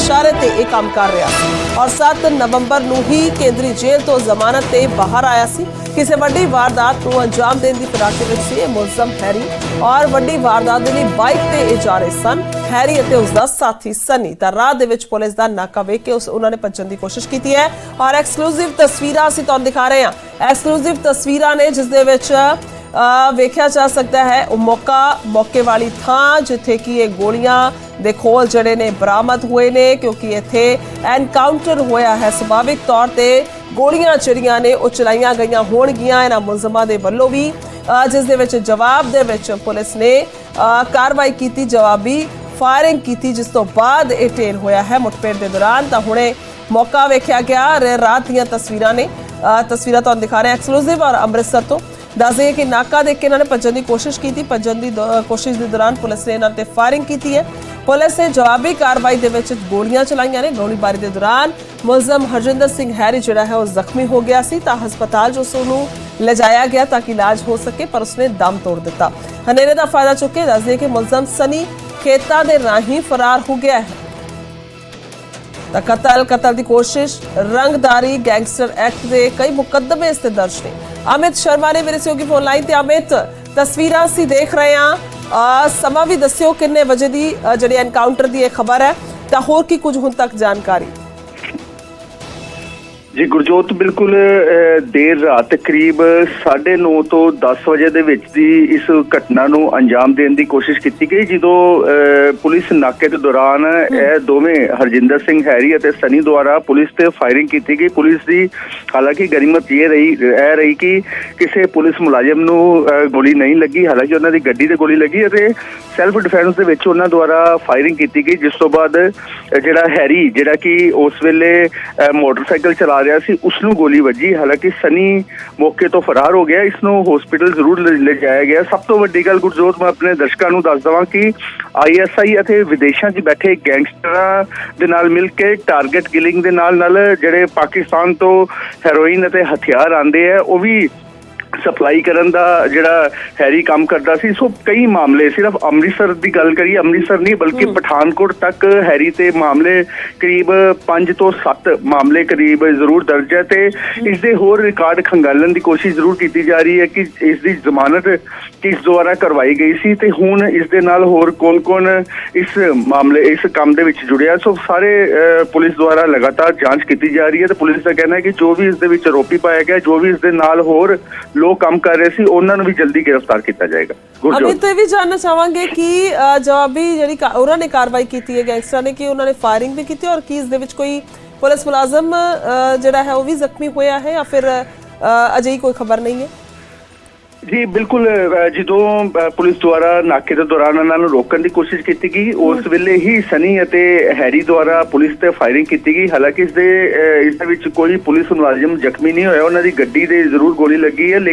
ਇਸ਼ਾਰੇ ਤੇ ਇਹ ਕੰਮ ਕਰ ਰਿਹਾ ਸੀ। ਔਰ 7 ਨਵੰਬਰ ਨੂੰ ਹੀ ਕੇਂਦਰੀ ਜੇਲ੍ਹ ਤੋਂ ਜ਼ਮਾਨਤ ਤੇ ਬਾਹਰ ਆਇਆ ਸੀ। ਕਿਸੇ ਵੱਡੀ ਵਾਰਦਾਤ ਨੂੰ ਅੰਜਾਮ ਦੇਣ ਦੀ ਫਿਰਾਕ ਦੇ ਵਿੱਚ ਸੀ ਇਹ ਮੁਲਜ਼ਮ ਹੈਰੀ। ਔਰ ਵੱਡੀ ਵਾਰਦਾਤ ਦੇ ਲਈ ਬਾਈਕ ਤੇ ਇਹ ਜਾ ਰਹੇ ਸਨ। ਹੈਰੀ ਅਤੇ ਉਸ ਦਾ ਸਾਥੀ ਸਨੀ ਤਾਂ ਰਾਹ ਦੇ ਵਿੱਚ ਪੁਲਿਸ ਦਾ ਨਾਕਾ ਵੇਖ ਕੇ ਉਸ ਉਹਨਾਂ ਨੇ ਭੱਜਣ ਦੀ ਕੋਸ਼ਿਸ਼ ਕੀਤੀ ਹੈ। ਔਰ ਐਕਸਕਲੂਸਿਵ ਤਸਵੀਰਾਂ ਅਸੀਂ ਤੁਹਾਨੂੰ ਦਿਖਾ ਰਹੇ ਹਾਂ। ਐਕਸਕਲੂਸਿਵ ਤਸਵੀਰਾਂ ਨੇ ਜਿਸ ਦੇ ਵਿੱਚ ਵੇਖਿਆ ਜਾ ਸਕਦਾ ਹੈ ਉਹ ਮੌਕਾ, ਮੌਕੇ ਵਾਲੀ ਥਾਂ ਜਿੱਥੇ ਕਿ ਇਹ ਗੋਲੀਆਂ ਦੇ ਖੋਲ ਜਿਹੜੇ ਨੇ ਬਰਾਮਦ ਹੋਏ ਨੇ, ਕਿਉਂਕਿ ਇੱਥੇ ਐਨਕਾਊਂਟਰ ਹੋਇਆ ਹੈ। ਸੁਭਾਵਿਕ ਤੌਰ ਤੇ ਗੋਲੀਆਂ ਜਿਹੜੀਆਂ ਨੇ ਉਹ ਚਲਾਈਆਂ ਗਈਆਂ ਹੋਣਗੀਆਂ, ਇਹਨਾਂ ਮੁਲਜ਼ਮਾਂ ਦੇ ਵੱਲੋਂ ਵੀ। ਜਿਸ ਦੇ ਵਿੱਚ ਜਵਾਬ ਦੇ ਵਿੱਚ ਪੁਲਿਸ ਨੇ ਕਾਰਵਾਈ ਕੀਤੀ, ਜਵਾਬੀ ਫਾਇਰਿੰਗ ਕੀਤੀ, ਜਿਸ ਤੋਂ ਬਾਅਦ ਇਹ ਢੇਰ ਹੋਇਆ ਹੈ ਮੁਠਭੇੜ ਦੇ ਦੌਰਾਨ। ਤਾਂ ਹੁਣੇ ਮੌਕਾ ਵੇਖਿਆ ਗਿਆ ਰਾਤ ਦੀਆਂ ਤਸਵੀਰਾਂ ਨੇ। ਤਸਵੀਰਾਂ ਤੁਹਾਨੂੰ ਦਿਖਾ ਰਹੇ ਐਕਸਕਲੂਸਿਵ ਔਰ ਅੰਮ੍ਰਿਤਸਰ ਤੋਂ। ਦੱਸ ਦਈਏ ਕਿ ਨਾਕਾ ਦੇਖ ਕੇ ਇਹਨਾਂ ਨੇ ਭੱਜਣ ਦੀ ਕੋਸ਼ਿਸ਼ ਕੀਤੀ, ਭੱਜਣ ਦੀ ਕੋਸ਼ਿਸ਼ ਦੇ ਦੌਰਾਨ ਪੁਲਿਸ ਨੇ ਇਹਨਾਂ ਤੇ ਫਾਇਰਿੰਗ ਕੀਤੀ ਹੈ। ਪੁਲਿਸ ਨੇ ਜਵਾਬੀ ਕਾਰਵਾਈ ਦੇ ਵਿੱਚ ਗੋਲੀਆਂ ਚਲਾਈਆਂ ਨੇ। ਗੋਲੀਬਾਰੀ ਦੇ ਦੌਰਾਨ ਮੁਲਜ਼ਮ ਹਰਜਿੰਦਰ ਸਿੰਘ ਹੈਰੀ ਜਿਹੜਾ ਹੈ ਉਹ ਜ਼ਖਮੀ ਹੋ ਗਿਆ ਸੀ। ਤਾਂ ਹਸਪਤਾਲ 'ਚ ਉਸ ਲਿਜਾਇਆ ਗਿਆ ਤਾਂ ਕਿ ਇਲਾਜ ਹੋ ਸਕੇ, ਪਰ ਉਸਨੇ ਦਮ ਤੋੜ ਦਿੱਤਾ। ਹਨੇਰੇ ਦਾ ਫਾਇਦਾ ਚੁੱਕ ਕੇ ਦੱਸ ਦਈਏ ਕਿ ਮੁਲਜ਼ਮ ਸਨੀ ਖੇਤਾਂ ਦੇ ਰਾਹੀਂ ਫਰਾਰ ਹੋ ਗਿਆ ਹੈ। ਤਾਂ ਕਤਲ ਕਤਲ ਦੀ ਕੋਸ਼ਿਸ਼, ਰੰਗਦਾਰੀ ਗੈਂਗਸਟਰ ਐਕਟ ਦੇ ਕਈ ਮੁਕੱਦਮੇ ਇਸ ਤੇ ਦਰਜ ਨੇ। ਅਮਿਤ ਸ਼ਰਮਾ ਨੇ ਮੇਰੇ ਸਹਿਯੋਗੀ ਫੋਨ ਲਾਈਨ ਤੇ ਅਮਿਤ ਤਸਵੀਰਾਂ ਅਸੀਂ ਦੇਖ ਰਹੇ ਹਾਂ ਸਮਾਂ ਵੀ ਦੱਸਿਓ ਕਿੰਨੇ ਵਜੇ ਦੀ ਅਹ ਜਿਹੜੀ ਐਨਕਾਊਂਟਰ ਦੀ ਇਹ ਖਬਰ ਹੈ ਤਾਂ ਹੋਰ ਕੀ ਕੁਝ ਹੁਣ ਤੱਕ ਜਾਣਕਾਰੀ ਜੀ ਗੁਰਜੋਤ ਬਿਲਕੁਲ ਦੇਰ ਰਾਤ ਕਰੀਬ 9:30 ਤੋਂ 10 ਵਜੇ ਦੇ ਵਿੱਚ ਦੀ ਇਸ ਘਟਨਾ ਨੂੰ ਅੰਜਾਮ ਦੇਣ ਦੀ ਕੋਸ਼ਿਸ਼ ਕੀਤੀ ਗਈ ਜਦੋਂ ਪੁਲਿਸ ਨਾਕੇ ਦੇ ਦੌਰਾਨ ਇਹ ਦੋਵੇਂ ਹਰਜਿੰਦਰ ਸਿੰਘ ਹੈਰੀ ਅਤੇ ਸਨੀ ਦੁਆਰਾ ਪੁਲਿਸ ਤੇ ਫਾਇਰਿੰਗ ਕੀਤੀ ਗਈ। ਪੁਲਿਸ ਦੀ ਹਾਲਾਂਕਿ ਗਨੀਮਤ ਇਹ ਰਹੀ ਇਹ ਰਹੀ ਕਿ ਕਿਸੇ ਪੁਲਿਸ ਮੁਲਾਜ਼ਮ ਨੂੰ ਗੋਲੀ ਨਹੀਂ ਲੱਗੀ। ਹਾਲਾਂਕਿ ਉਹਨਾਂ ਦੀ ਗੱਡੀ ਤੇ ਗੋਲੀ ਲੱਗੀ ਅਤੇ ਸੈਲਫ ਡਿਫੈਂਸ ਦੇ ਵਿੱਚ ਉਹਨਾਂ ਦੁਆਰਾ ਫਾਇਰਿੰਗ ਕੀਤੀ ਗਈ ਜਿਸ ਤੋਂ ਬਾਅਦ ਜਿਹੜਾ ਹੈਰੀ ਜਿਹੜਾ ਕਿ ਉਸ ਵੇਲੇ ਮੋਟਰਸਾਈਕਲ ਚਲਾ ਰਿਹਾ ਸੀ ਉਸ ਨੂੰ ਗੋਲੀ ਵੱਜੀ। ਹਾਲਾਂਕਿ ਸਨੀ ਮੌਕੇ ਤੋਂ ਫਰਾਰ ਹੋ ਗਿਆ। ਇਸ ਨੂੰ ਹਸਪੀਟਲ ਜ਼ਰੂਰ ਲੈ ਗਿਆ। ਸਭ ਤੋਂ ਵੱਡੀ ਗੱਲ ਗੁਰਜੋਤ, ਮੈਂ ਆਪਣੇ ਦਰਸ਼ਕਾਂ ਨੂੰ ਦੱਸ ਦਵਾਂ ਕਿ ਆਈਐਸਆਈ ਅਤੇ ਵਿਦੇਸ਼ਾਂ 'ਚ ਬੈਠੇ ਗੈਂਗਸਟਰਾਂ ਦੇ ਨਾਲ ਮਿਲ ਕੇ ਟਾਰਗੇਟ ਕਿਲਿੰਗ ਦੇ ਨਾਲ ਨਾਲ ਜਿਹੜੇ ਪਾਕਿਸਤਾਨ ਤੋਂ ਹੈਰੋਇਨ ਅਤੇ ਹਥਿਆਰ ਆਂਦੇ ਆ, ਉਹ ਵੀ ਸਪਲਾਈ ਕਰਨ ਦਾ ਜਿਹੜਾ ਹੈਰੀ ਕੰਮ ਕਰਦਾ ਸੀ ਸੋ ਕਈ ਮਾਮਲੇ ਸਿਰਫ ਅੰਮ੍ਰਿਤਸਰ ਦੀ ਗੱਲ ਕਰੀਏ ਅੰਮ੍ਰਿਤਸਰ ਨਹੀਂ ਬਲਕਿ ਪਠਾਨਕੋਟ ਤੱਕ ਹੈਰੀ ਤੇ ਮਾਮਲੇ ਕਰੀਬ 5 ਤੋਂ 7 ਮਾਮਲੇ ਕਰੀਬ ਜ਼ਰੂਰ ਦਰਜ ਹੈ ਤੇ ਇਸ ਦੇ ਹੋਰ ਰਿਕਾਰਡ ਖੰਗਾਲਣ ਦੀ ਕੋਸ਼ਿਸ਼ ਜ਼ਰੂਰ ਕੀਤੀ ਜਾ ਰਹੀ ਹੈ ਕਿ ਇਸ ਦੀ ਜ਼ਮਾਨਤ ਕਿਸ ਦੁਆਰਾ ਕਰਵਾਈ ਗਈ ਸੀ ਤੇ ਹੁਣ ਇਸ ਦੇ ਨਾਲ ਹੋਰ ਕੌਣ-ਕੌਣ ਇਸ ਮਾਮਲੇ ਇਸ ਕੰਮ ਦੇ ਵਿੱਚ ਜੁੜਿਆ। ਸੋ ਸਾਰੇ ਪੁਲਿਸ ਦੁਆਰਾ ਲਗਾਤਾਰ ਜਾਂਚ ਕੀਤੀ ਜਾ ਰਹੀ ਹੈ ਤੇ ਪੁਲਿਸ ਦਾ ਕਹਿਣਾ ਹੈ ਕਿ ਜੋ ਵੀ ਇਸ ਦੇ ਵਿੱਚ ਆਰੋਪੀ ਪਾਇਆ ਗਿਆ ਜੋ ਵੀ ਇਸ ਦੇ ਨਾਲ ਹੋਰ ਲੋਕ ਕੰਮ ਕਰ ਰਹੇ ਸੀ ਉਹਨਾਂ ਨੂੰ ਵੀ ਜਲਦੀ ਗ੍ਰਿਫਤਾਰ ਕੀਤਾ ਜਾਏਗਾ। ਅਮਿਤ ਇਹ ਵੀ ਜਾਣਨਾ ਚਾਹਾਂਗੇ ਕਿ ਜਵਾਬੀ ਜਿਹੜੀ ਉਹਨਾਂ ਨੇ ਕਾਰਵਾਈ ਕੀਤੀ ਹੈ ਗੈਂਗਸਟਰਾਂ ਨੇ ਕਿ ਉਹਨਾਂ ਨੇ ਫਾਇਰਿੰਗ ਵੀ ਕੀਤੀ ਔਰ ਕੀ ਇਸ ਦੇ ਵਿੱਚ ਕੋਈ ਪੁਲਿਸ ਮੁਲਾਜ਼ਮ ਜਿਹੜਾ ਹੈ ਉਹ ਵੀ ਜ਼ਖਮੀ ਹੋਇਆ ਹੈ ਜਾਂ ਫਿਰ ਅਜਿਹੀ ਕੋਈ ਖਬਰ ਨਹੀਂ ਹੈ? ਜੀ ਬਿਲਕੁਲ ਜਦੋਂ ਪੁਲਿਸ ਦੁਆਰਾ ਨਾਕੇ ਦੇ ਦੌਰਾਨ ਉਹਨਾਂ ਨੂੰ ਰੋਕਣ ਦੀ ਕੋਸ਼ਿਸ਼ ਕੀਤੀ ਗਈ ਉਸ ਵੇਲੇ ਹੀ ਸਨੀ ਅਤੇ ਹੈਰੀ ਦੁਆਰਾ ਪੁਲਿਸ ਤੇ ਫਾਇਰਿੰਗ ਕੀਤੀ ਗਈ। ਹਾਲਾਂਕਿ ਇਸ ਦੇ ਇਸ ਦੇ ਵਿੱਚ ਕੋਈ ਪੁਲਿਸ ਮੁਲਾਜ਼ਮ ਜ਼ਖਮੀ ਨਹੀਂ ਹੋਇਆ ਉਹਨਾਂ ਦੀ ਗੱਡੀ ਦੇ ਜ਼ਰੂਰ ਗੋਲੀ ਲੱਗੀ ਹੈ